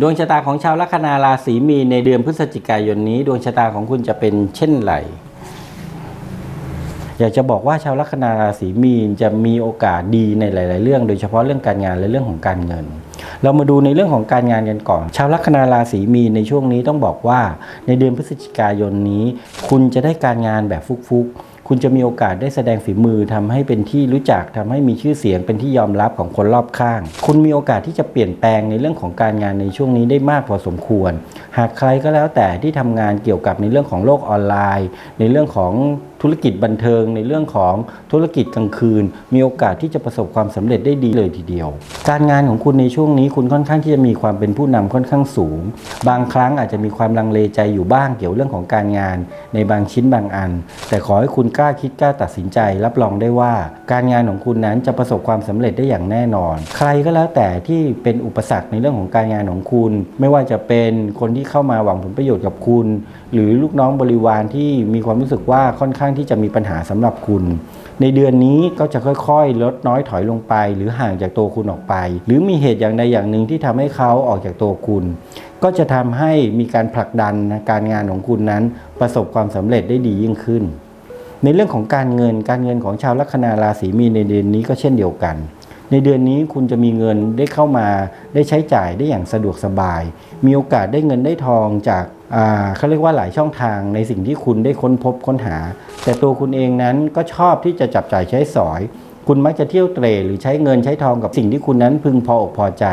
ดวงชะตาของชาวลัคนาราศีมีในเดือนพฤศจิกายนนี้ ดวงชะตาของคุณจะเป็นเช่นไรอยากจะบอกว่าชาวลัคนาราศีมีนจะมีโอกาสดีในหลาย ๆ เรื่อง โดยเฉพาะเรื่องการงานและเรื่องของการเงิน เรามาดูในเรื่องของการงานกันก่อน ชาวลัคนาราศีมีนในช่วงนี้ต้องบอกว่า ในเดือนพฤศจิกายนนี้ คุณจะได้การงานแบบฟุก ๆ คุณจะมีโอกาสได้แสดงฝีมือทำให้เป็นที่รู้จักทำให้มีชื่อเสียงเป็นที่ยอมรับของคนรอบข้าง คุณมีโอกาสที่จะเปลี่ยนแปลงในเรื่องของการงานในช่วงนี้ได้มากพอสมควร หากใครก็แล้วแต่ที่ทำงานเกี่ยวกับในเรื่องของโลกออนไลน์ ในเรื่องของ ธุรกิจบันเทิงในเรื่องของธุรกิจกลางคืน มีโอกาสที่จะประสบความสำเร็จได้ดีเลยทีเดียว การงานของคุณในช่วงนี้คุณค่อนข้างที่จะมีความเป็นผู้นำค่อนข้างสูง บางครั้งอาจจะมีความลังเลใจอยู่บ้างเกี่ยวเรื่องของการงาน ในบางชิ้นบางอัน แต่ขอให้คุณกล้าคิดกล้าตัดสินใจ รับรองได้ว่า การงานของคุณนั้นจะประสบความสำเร็จได้อย่างแน่นอน ใครก็แล้วแต่ที่เป็นอุปสรรคในเรื่องของการงานของคุณ ไม่ว่าจะเป็นคนที่เข้ามาหวังผลประโยชน์กับคุณ หรือลูกน้องบริวารที่มีความรู้สึกว่าค่อนข้างที่จะมีปัญหาสำหรับคุณ ในเดือนนี้ก็จะค่อยๆ ลดน้อยถอยลงไป หรือห่างจากตัวคุณออกไป หรือมีเหตุอย่างใดอย่างหนึ่งที่ทำให้เขาออกจากตัวคุณ ก็จะทำให้มีการผลักดันการงานของคุณนั้น ประสบความสำเร็จได้ดียิ่งขึ้น ในเรื่องของการเงินการเงินของชาวลัคนาราศีมีนในเดือนนี้ก็เช่นเดียวกัน ในเดือนนี้คุณจะมีเงินได้เข้ามาได้ใช้จ่ายได้อย่างสะดวกสบาย มีโอกาสได้เงินได้ทองจากเขาเรียกว่าหลายช่องทางในสิ่งที่คุณได้ค้นพบค้นหา แต่ตัวคุณเองนั้นก็ชอบที่จะจับจ่ายใช้สอย คุณมักจะเที่ยวเตร่หรือใช้เงินใช้ทองกับสิ่งที่คุณนั้นพึงพออกพอใจ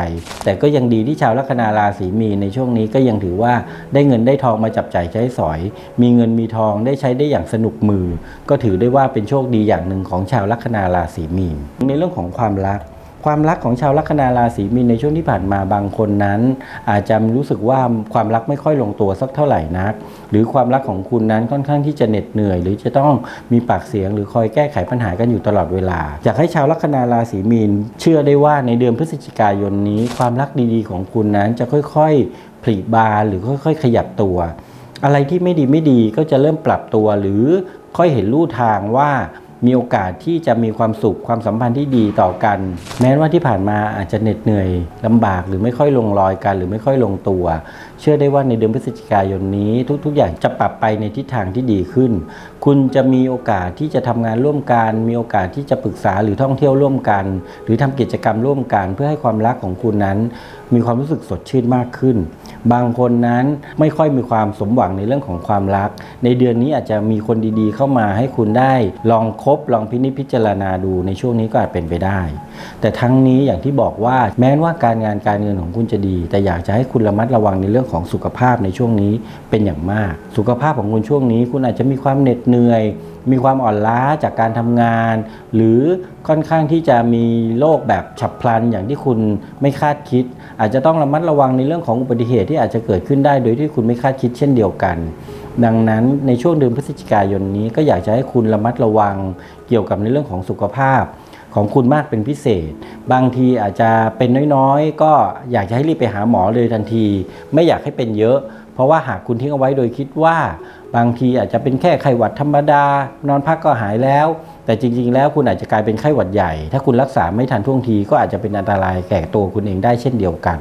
แต่ก็ยังดีที่ชาวลัคนาราศีมีในช่วงนี้ก็ยังถือว่าได้เงินได้ทองมาจับจ่ายใช้สอย มีเงินมีทองได้ใช้ได้อย่างสนุกมือ ก็ถือได้ว่าเป็นโชคดีอย่างหนึ่งของชาวลัคนาราศีมีนในเรื่องของความรัก ความรักของชาวลัคนาราศีมีนในช่วงที่ผ่านมาบางคนนั้น อาจจะรู้สึกว่าความรักไม่ค่อยลงตัวสักเท่าไหร่นัก หรือความรักของคุณนั้นค่อนข้างที่จะเหน็ดเหนื่อย หรือจะต้องมีปากเสียง หรือคอยแก้ไขปัญหากันอยู่ตลอดเวลา อยากให้ชาวลัคนาราศีมีน เชื่อได้ว่าในเดือนพฤศจิกายนนี้ ความรักดีๆของคุณนั้นจะค่อยๆผลิบานหรือค่อย ๆ ขยับตัว อะไรที่ไม่ดีไม่ดีก็จะเริ่มปรับตัวหรือค่อยเห็นลู่ทางว่า มีโอกาสที่จะมีความสุขความสัมพันธ์ที่ดีต่อกัน แม้ว่าที่ผ่านมาอาจจะเหน็ดเหนื่อยลำบากหรือไม่ค่อยลงรอยกัน หรือไม่ค่อยลงตัว เชื่อได้ว่าในเดือนพฤศจิกายนนี้ ทุก ๆ อย่างจะปรับไปในทิศทางที่ดีขึ้น คุณจะมีโอกาสที่จะทำงานร่วมกัน มีโอกาสที่จะปรึกษาหรือท่องเที่ยวร่วมกัน หรือทำกิจกรรมร่วมกัน เพื่อให้ความรักของคุณนั้น มีความรู้สึกสดชื่นมากขึ้น บางคนนั้นไม่ค่อยมีความสมหวังในเรื่องของความรัก ในเดือนนี้อาจจะมีคนดีๆ เข้ามาให้คุณได้ลองคบลองพินิจพิจารณาดูในช่วงนี้ก็อาจเป็นไปได้ แต่ทั้งนี้อย่างที่บอกว่าแม้ว่าการงานการเงินของคุณจะดี แต่อยากจะให้คุณระมัดระวังในเรื่องของสุขภาพในช่วงนี้เป็นอย่างมาก สุขภาพของคุณช่วงนี้ คุณอาจจะมีความเหน็ดเหนื่อย มีความอ่อนล้าจากการทำงาน หรือค่อนข้างที่จะมีโรคแบบฉับพลันอย่างที่คุณไม่คาดคิด อาจจะต้องระมัดระวังในเรื่องของอุบัติเหตุที่อาจจะเกิดขึ้นได้โดยที่คุณไม่คาดคิดเช่นเดียวกัน ดังนั้นในช่วงเดือนพฤศจิกายนนี้ก็อยากจะให้คุณระมัดระวังเกี่ยวกับในเรื่องของสุขภาพของคุณมากเป็นพิเศษ บางทีอาจจะเป็นน้อยๆ ก็อยากจะให้รีบไปหาหมอเลยทันที ไม่อยากให้เป็นเยอะ เพราะว่าหากคุณทิ้งเอาไว้โดยคิดว่า บางทีอาจจะเป็นแค่ไข้หวัดธรรมดา นอนพักก็หายแล้ว แต่จริง ๆ แล้วคุณอาจจะกลายเป็นไข้หวัดใหญ่ ถ้าคุณรักษาไม่ทันท่วงทีก็อาจจะเป็นอันตรายแก่ตัวคุณเองได้เช่นเดียวกัน